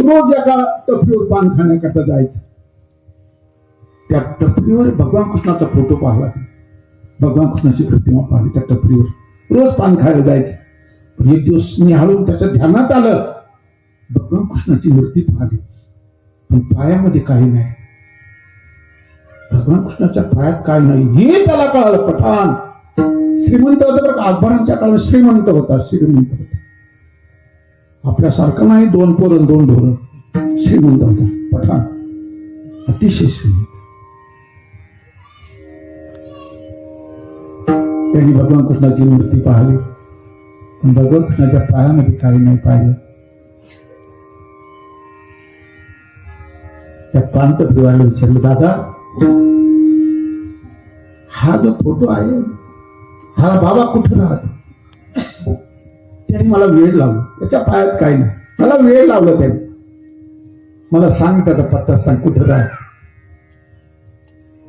रोज एका टपरीवर पान खाण्याकरता जायचं त्या टपरीवर भगवान कृष्णाचा फोटो पाहिला भगवान कृष्णाची प्रतिमा पाहिली त्या टपरीवर रोज पान खायला जायचं पण एक दिवस निहाळून त्याच्या ध्यानात आलं भगवान कृष्णाची मूर्ती पाहिली पण पायामध्ये काही नाही भगवान कृष्णाच्या पायात काय नाही हे त्याला कळालं पठाण श्रीमंत होतं बरं अकबरांच्या काळात श्रीमंत होता श्रीमंत होता आपल्यासारखं नाही दोन पोरं दोन ढोरं. श्रीमंत होता पठाण. अतिशय श्रीमंत. त्यांनी भगवान कृष्णाची मूर्ती पाहिली. पण भगवान कृष्णाच्या पायामध्ये काही नाही पाहिलं. त्या प्रांत परिवाराला विचारलं दादा हा जो फोटो आहे हा बाबा कुठे राहतो? त्यांनी मला वेळ लावला. त्याच्या पायात काय नाही. मला वेळ लावला त्यांनी. मला सांग त्याचा पत्ता सांग कुठं राह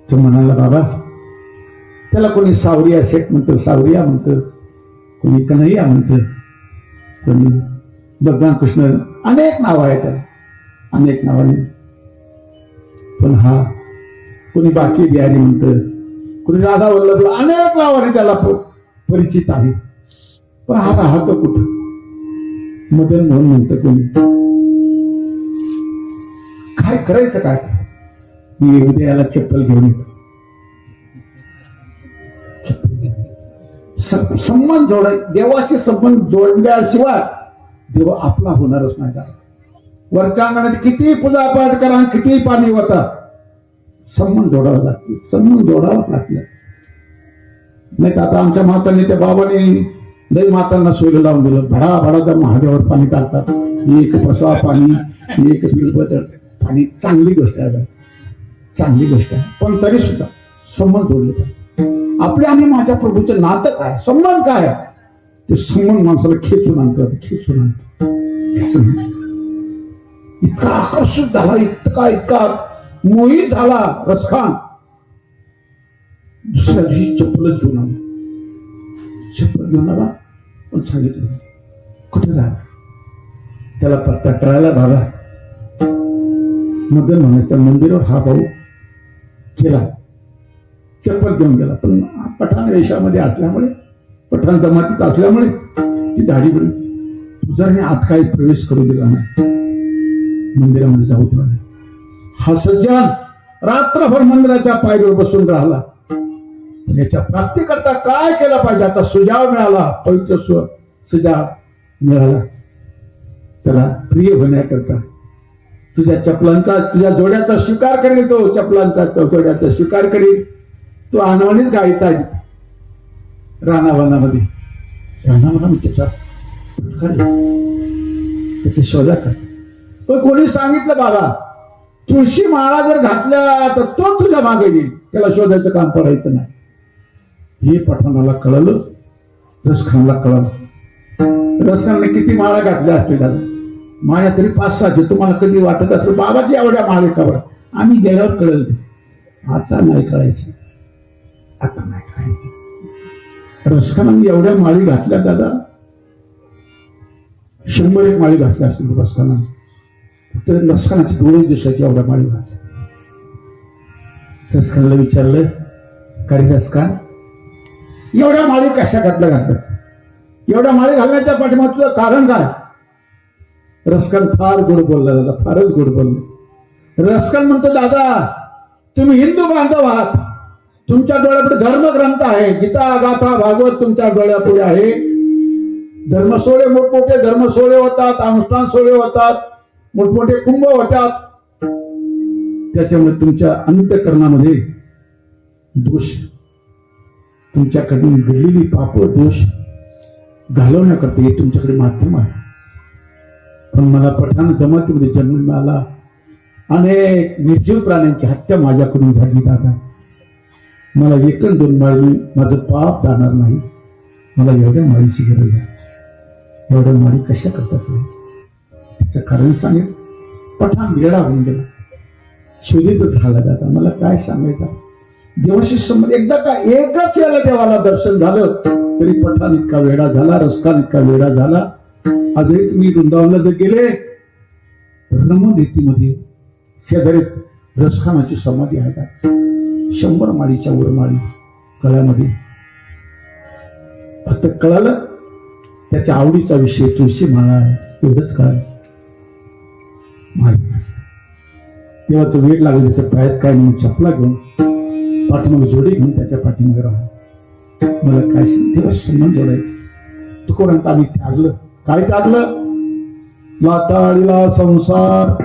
तो म्हणाला बाबा त्याला कोणी सावरिया शेठ म्हणतं सावरिया म्हणतं कोणी कन्हैया म्हणतं कोणी भगवान कृष्ण अनेक नाव आहेत अनेक नावाने पण हा कोणी बाकी बिहारी म्हणतं कोणी राधा वल्लभला अनेक नावाने त्याला परिचित आहे. पण हा राहतो कुठं? मदन मोहन म्हणतं कोणी. काय करायचं काय? मी उद्या चप्पल घेऊन येतो. संबंध जोडाय देवाशी संबंध जोडल्याशिवाय देव आपला होणारच नाही. का वरच्या अंगणात किती पूजा पाठ करा किती पाणी होता संबंध जोडावा लागतो. संबंध जोडावा लागला नाही तर आता आमच्या मातांनी त्या बाबांनी लय मातांना सोयीला लावून दिलं. भडा तर महादेवावर पाणी टाकतात. एक प्रसाव पाणी एक पाणी चांगली गोष्ट आहे. चांगली गोष्ट आहे. पण तरी सुद्धा संबंध जोडले पाहिजे. आपल्या आणि माझ्या प्रभूचं नातं काय? संबंध काय? आहे? ते संबंध माणसाला खेचून आणतात खेचून आणतात. इतका आकर्षित झाला इतका इतका मोहित झाला रसखान. दुसऱ्या दिवशी चप्पलच घेऊन आला. चप्पल घेऊन आला. पण सांगितलं कुठे राहा? त्याला पत्ता कळायला भागा. मदन म्हणायचा मंदिरावर हा भाऊ केला चप्पल घेऊन गेला. पण पठाण वेशामध्ये असल्यामुळे पठाण जमातीत असल्यामुळे ती दाढी बरी पुजारीने आत काही प्रवेश करू दिला नाही. मंदिरामध्ये जाऊ ठेवला हा सज्जन रात्रभर मंदिराच्या पायरीवर बसून राहिला. म्हणजे याच्या प्राप्ती करता काय केलं पाहिजे? आता सुजाव मिळाला पवित्र स्व सुजाव मिळाला. त्याला प्रिय होण्याकरता. तुझ्या चपलांचा तुझ्या जोड्याचा स्वीकार करेल तो चपलांचा तो जोड्याचा स्वीकार करील तो अनवणीत गायता रानावनामध्ये. रानावनामध्ये त्याचा फुटकार त्याची शोधा कर. पण कोणी सांगितलं बाबा तुळशी माळा जर घातल्या तर तो तुझ्या मागे येईल. त्याला शोधायचं काम पडायचं नाही. हे पठाणाला कळलं रसखानला कळलं. रसखानने किती माळा घातल्या असतील दादा माझ्या तरी पाच सहाचे तुम्हाला कधी वाटत असेल बाबाची एवढ्या माळे आम्ही गेल्यावर कळलं. आता नाही कळायचं. आता नाही कळायचं. रसखानाने एवढ्या माळी घातल्या दादा. शंभर एक माळी घातल्या असतील रसखानाने. तर रसखानाची डोळे दिसायची एवढ्या माळी घातल्या. रसखानला विचारलं काय रसखान? एवढ्या माळी कशा घातल्या घातल्या एवढ्या माळी घालण्याच्या पाठीमागचं कारण काय? रस्कन फार गोड बोलला दादा फारच गोड बोलले. रस्कन म्हणतो दादा तुम्ही हिंदू बांधव आहात. तुमच्या डोळ्यापुढे धर्मग्रंथ आहे. गीता गाथा भागवत तुमच्या डोळ्यापुढे आहे. धर्मसोळे मोठमोठे धर्मसोळे होतात अनुष्ठान सोहळे होतात मोठमोठे कुंभ होतात. त्याच्यामुळे तुमच्या अंत्यकरणामध्ये दोष तुमच्याकडून घडलेली पाप दोष घालवण्याकरता हे तुमच्याकडे माध्यम आहे. पण मला पठाण जमातीमध्ये जन्म मिळाला अनेक निर्जीव प्राण्यांची हत्या माझ्याकडून झाली दादा. मला एकन दोन माळी माझं पाप जाणार नाही. मला एवढ्या माळीची गरज आहे. एवढ्या माळी कशा करतात त्याचं कारण सांगेल पठाण वेडा होऊन गेला. शोधितच झाला दादा. मला काय सांगायचं? देवाशी संबंध एकदा का एकदा वेळेला देवाला दर्शन झालं तरी पठाण इतका वेडा झाला रस्ता इतका वेडा झाला. आजही तुम्ही वृंदावनला जर गेले रमदेतीमध्ये शेजारीच रसखानाची समाधी आहे का? शंभर माळीच्या वर माळी कळ्यामध्ये. फक्त कळालं त्याच्या आवडीचा विषय तुळशी माळा आहे एवढंच कळालं. माळी. तेव्हाचं वेळ लागले तर पायात काय म्हणून चपला घेऊन पाठीमागे जोडी घेऊन त्याच्या पाठीमागे राहा. मला काय दिवस तेव्हा जोडायचं? तुकोरांत आम्ही त्यागलं. काय त्यागलं? लाताळीला संसार.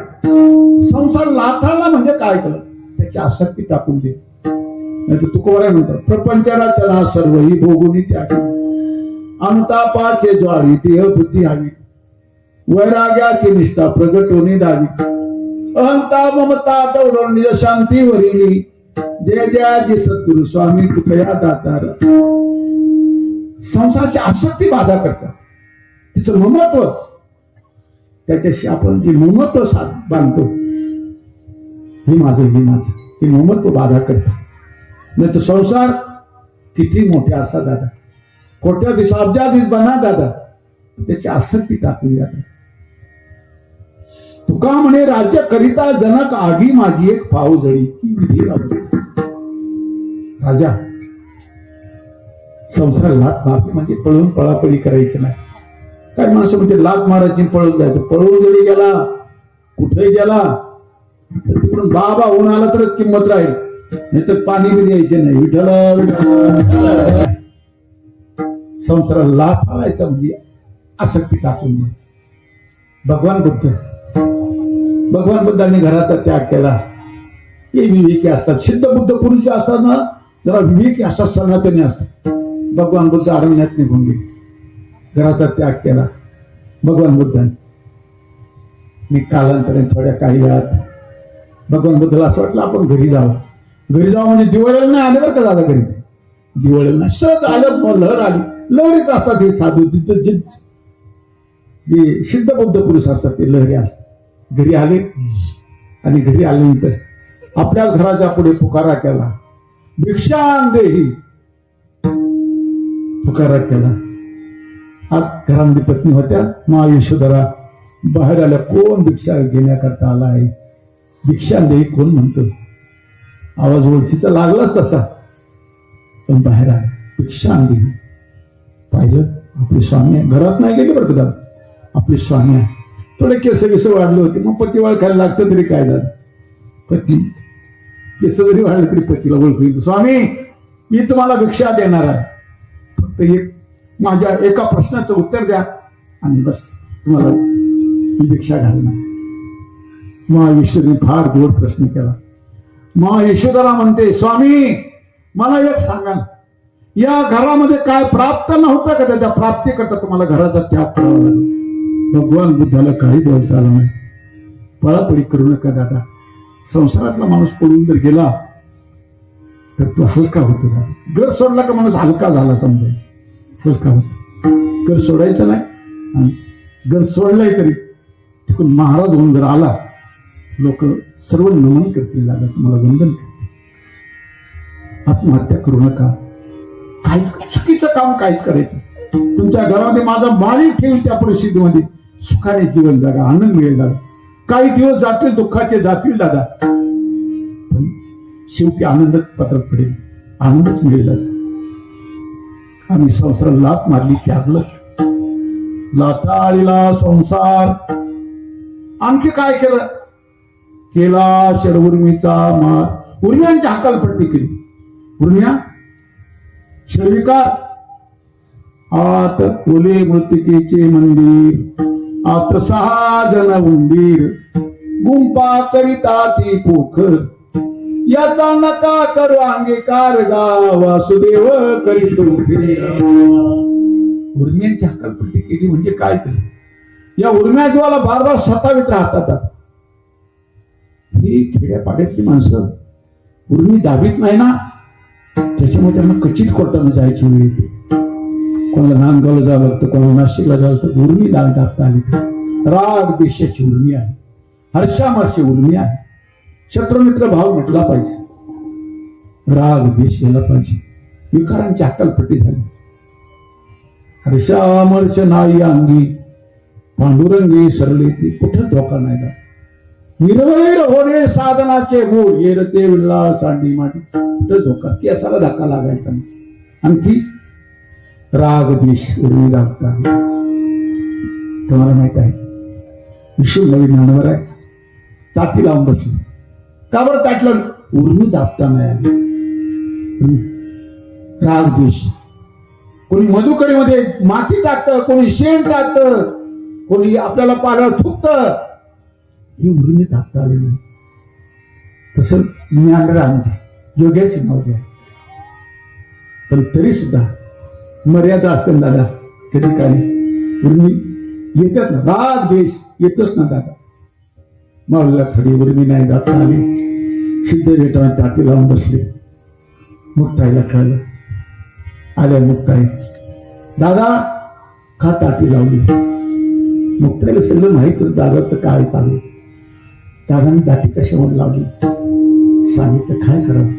संसार लाथाळला म्हणजे काय केलं त्याची आसक्ती टाकून दे. नाही तर तुकोरा म्हणतात प्रपंचाला चला सर्व ही भोगून त्याग. अनुतापाचे ज्वारी देह बुद्धी हवी वैराग्याची निष्ठा प्रगट होणे दावी. अहंता ममता दौडून निज शांती वरिली जय जयाजी सद्गुरु स्वामी कृपया दातार. संसाराची आसक्ती बाधा करतात. तिचं ममत्व. त्याच्याशी आपण जे ममत्व साध बांधतो हे माझं हे माझं. हे ममत्व बाधा करतात. नाही तर संसार किती मोठ्या असा दादा. कोट्या दिवस अब्जाधीश बना दादा. त्याची आसक्ती टाकली जाते. तुका म्हणे राज्य करिता जनक आगी माझी एक फाव म्हणजे राजा संसार लात मारते म्हणजे पळून पळापळी करायची नाही. काय माणसं म्हणजे लात मारायची पळून जायचं. पळून जरी गेला कुठेही गेला तर तिकडून बाबा होऊन आला तरच किंमत राहील. नाही तर पाणी बी द्यायचे नाही. विठल विठ्ठल. संसाराला लात मारायचा म्हणजे आसक्ती टाकून भगवान बुद्ध भगवान बुद्धांनी घराचा त्याग केला. हे विवेकी असतात. सिद्ध बुद्ध पुरुष जे असतात ना जरा विवेकी असतात सनातनी असतात. भगवान बुद्ध अरण्यात निघून गेले. घराचा त्याग केला. भगवान बुद्धांनी. मी कालांतराने थोड्या काही वेळात भगवान बुद्धाला असं वाटलं आपण घरी जावं. घरी जावं म्हणजे दिवाळीला नाही आले बरं का दादा घरी? दिवाळीला नाही. सहज आलं मग लहर आली. लहरीच असतात हे साधू तिथं जे जे सिद्ध बुद्ध पुरुष असतात ते लहरी असतात. घरी आले. आणि घरी आल्यानंतर आपल्या घराच्या पुढे पुकारा केला. भिक्षान देही पुकारा केला. आज घरामध्ये पत्नी होत्या. मा यशोधरा बाहेर आल्या कोण भिक्षा घेण्याकरता आला आहे? भिक्षा देही कोण म्हणतो? आवाज ओळखीचा लागलाच तसा. पण बाहेर आला भिक्षा देही पाहिलं आपले स्वामी घरात नाही गेले बरं का? आपले स्वामी आहे. थोडे केस केस वाढले होते. मग पती खायला लागतं तरी काय झालं? पती. केस जरी वाढले तरी पतीला ओळखू स्वामी मी तुम्हाला भिक्षा देणार आहे. फक्त एक माझ्या एका प्रश्नाचं उत्तर द्या आणि बस तुम्हाला मी भिक्षा घालणार महाविश्वने फार गोड प्रश्न केला. महायशोधरा म्हणते स्वामी मला एक सांगा. या घरामध्ये काय प्राप्त नव्हतं का? त्याच्या प्राप्तीकरता तुम्हाला घराचा त्याग करावा लागला. भगवान बुद्धाला काही बोलता आलं नाही. पळापळी करू नका दादा. संसारातला माणूस पळून जर गेला तर तो हलका होतो दादा. घर सोडला का माणूस हलका झाला समजायचं हलका होतो. घर सोडायचं नाही आणि घर सोडलंय तरी तिकडून महाराज होऊन जर आला लोक सर्व नमन करतील दादा. तुम्हाला वंदन करतील. आत्महत्या करू नका. काहीच चुकीचं काम काहीच करायचं तुमच्या घरामध्ये माझा बाळी ठेवील त्या परिस्थितीमध्ये सुखाने जीवन जगा आनंद मिळेल दादा. काही दिवस जातील दुःखाचे जातील दादा. पण शेवटी आनंदच पत्र पडेल. आनंदच मिळेल दादा. आम्ही संसाराला लात मारली त्यागलं. लाताळीला संसार. आणखी काय केलं? केला षडउर्मीचा मार. उर्मियांची पडली केली. उर्मिया शर्विकार. आत ओले मृतिकेचे मंदिर. आत सहा जन उंदीर. गुंपा करिता ती पोखर याचा नका करू अंगीकार गा वासुदेव करीत उर्मियांची हकालपट्टी केली म्हणजे काय तरी? या उर्म्या जीवाला बार बार सतावीत राहतात ही खेड्यापाड्यातली माणसं. उर्मी दाबीत नाही ना? त्याच्यामुळे त्यांना कचित कोर्टानं जायची वेळ येते. कोणाला नांदगावला जावं लागतं कोणाला नाशिकला जावं लागतं उर्मी दाग दाबता आली राग देशाची उर्मी आहे. हर्षामर्षी उर्मी आहे. शत्रुमित्र भाव म्हटला पाहिजे. राग देश गेला पाहिजे. विकारांची अक्कलपट्टी झाली. हर्षामर्ष नाही अंगी पांडुरंगी सरले ती. कुठं धोका नाही का निर्वैर होणे साधनाचे मूळ येरते विल्ला सांडी माटी. कुठं धोका? केसाला धक्का लागायचा नाही. आणखी राग द्वेष उर्मी लागतात तुम्हाला माहीत आहे विष्णू नवीन मानवर आहे. ताटी लावून बसली. का बरं ताटलं उर्मी दाबता नाही आली. राग द्वेष. कोणी मधुकरीमध्ये माती टाकतं कोणी शेण टाकतं कोणी आपल्याला पाण्यावर थुकतं. ही उर्मी दाबता आली नाही. तसं ज्ञानरांची योग्याची नव्हती. पण तरी सुद्धा मर्यादा असेल दादा त्या ठिकाणी उर्मी येतात ना राग देश येतोच ना दादा. माऊलीला खडी उर्मी नाही जाता आली सिद्ध भेटाने टाकी लावून बसले. मुक्ताईला कळलं. आल्या मुक्ताई. दादा का टाकी लावली. मुक्ताईला सगळं माहितच दादाचं काय चालू दादाने टाकी कशावर लावली? सांगितलं काय करावं?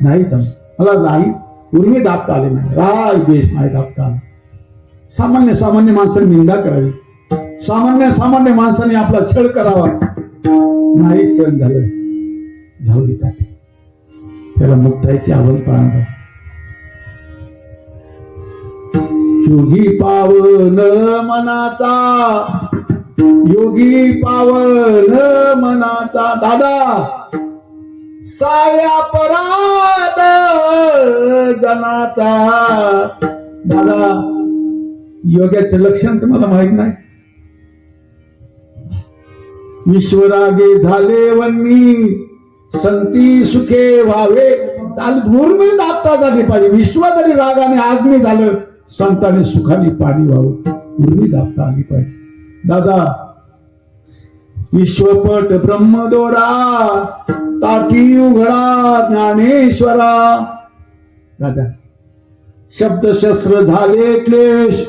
नाही जम मला नाही उर्मी दाबता आले नाही. राग द्वेष नाही दाबता सामान्य सामान्य माणसाने निंदा करावी. सामान्य सामान्य माणसाने आपला छळ करावा. नाही सण झालं. जाऊ देतात त्याला मुक्तायची आवड पाहणार योगी पावन मनाचा. योगी पावन मनाचा. दादा! साया पराद जनाचा. झाला योग्याचे लक्षण तुम्हाला माहीत नाही? विश्वरागे झाले वन्नी संती सुखे व्हावे. भूमी दाबता झाली पाहिजे. विश्व जरी रागाने आग्नी झालं संतांनी सुखाने पाणी व्हावं. पूर्वी दाबता आली पाहिजे. दादा विश्वपट ब्रह्मदोरा. ताटी उघडा ज्ञानेश्वरा. राजा शब्दशस्त्र झाले क्लेश.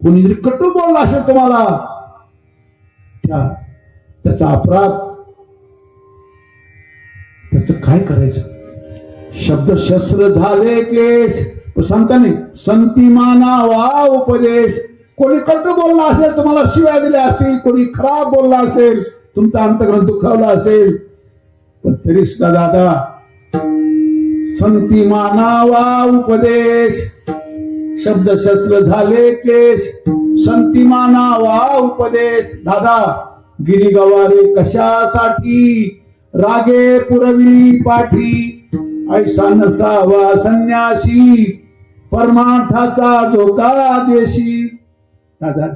कोणीतरी कटू बोलला असेल तुम्हाला? त्याचा अपराध. त्याच काय करायचं? शब्दशस्त्र झाले क्लेश. संतांनी संती माना वा उपदेश. कोणी कटू बोलला असेल तुम्हाला? शिव्या दिल्या असतील कोणी खराब बोलला असेल तुमचा अंतग्रंथ दुखावला असेल. पण तरी सुद्धा दादा संती मानावा उपदेश. शब्दशस्त्र झाले केस संती मानावा उपदेश. दादा गिरी गवारे कशासाठी? रागे पुरवी पाठी ऐसा नसावा संन्यासी परमार्थाचा धोका देशी. दादा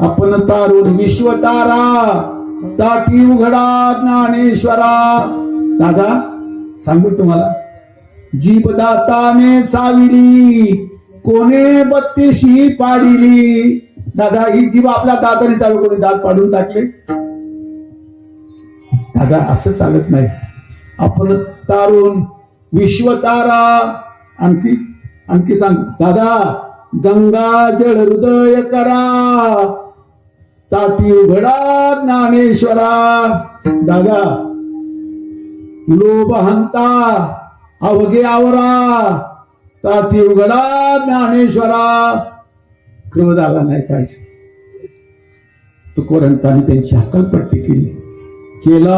आपण तारूढ विश्व तारा ताटी उघडा ज्ञानेश्वरा. दादा सांगू तुम्हाला. जीवदाताने चाविली कोणे बत्तीशी पाडिली. दादा ही जीव आपल्या दादाने चालू कोणी दात पाडून टाकले. दादा असं चालत नाही. आपण तारुण विश्वतारा. आणखी आणखी सांग. दादा गंगा जळ हृदय करा. ताटी उघडा ज्ञानेश्वरा. दादा लोभ हंता अवघे आवरा. ताटी उघडा ज्ञानेश्वरा. क्रोध आला नाही पाहिजे. तुकोरंताने त्यांची हकलपट्टी केली. केला